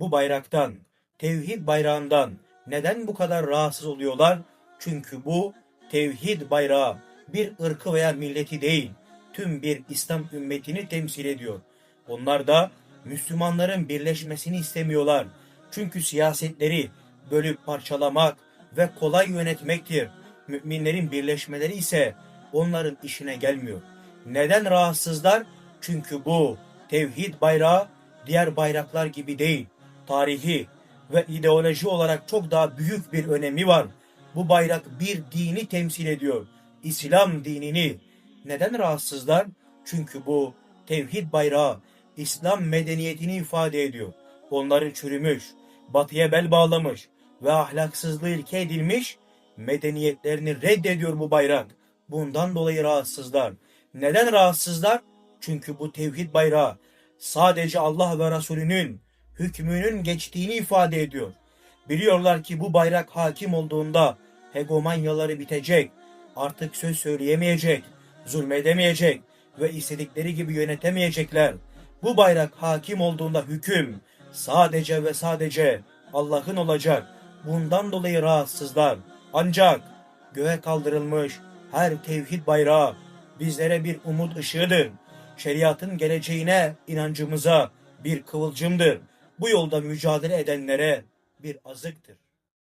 bu bayraktan, tevhid bayrağından neden bu kadar rahatsız oluyorlar? Çünkü bu tevhid bayrağı bir ırkı veya milleti değil, tüm bir İslam ümmetini temsil ediyor. Onlar da Müslümanların birleşmesini istemiyorlar. Çünkü siyasetleri bölüp parçalamak ve kolay yönetmektir. Müminlerin birleşmeleri ise onların işine gelmiyor. Neden rahatsızlar? Çünkü bu tevhid bayrağı diğer bayraklar gibi değil. Tarihi ve ideoloji olarak çok daha büyük bir önemi var. Bu bayrak bir dini temsil ediyor. İslam dinini. Neden rahatsızlar? Çünkü bu tevhid bayrağı İslam medeniyetini ifade ediyor. Onların çürümüş, batıya bel bağlamış ve ahlaksızlığı ilke edilmiş medeniyetlerini reddediyor bu bayrak. Bundan dolayı rahatsızlar. Neden rahatsızlar? Çünkü bu tevhid bayrağı sadece Allah ve Resulünün hükmünün geçtiğini ifade ediyor. Biliyorlar ki bu bayrak hakim olduğunda hegemonyaları bitecek, artık söz söyleyemeyecek, zulmedemeyecek ve istedikleri gibi yönetemeyecekler. Bu bayrak hakim olduğunda hüküm sadece ve sadece Allah'ın olacak. Bundan dolayı rahatsızlar. Ancak göğe kaldırılmış her tevhid bayrağı bizlere bir umut ışığıdır. Şeriatın geleceğine inancımıza bir kıvılcımdır. Bu yolda mücadele edenlere bir azıktır.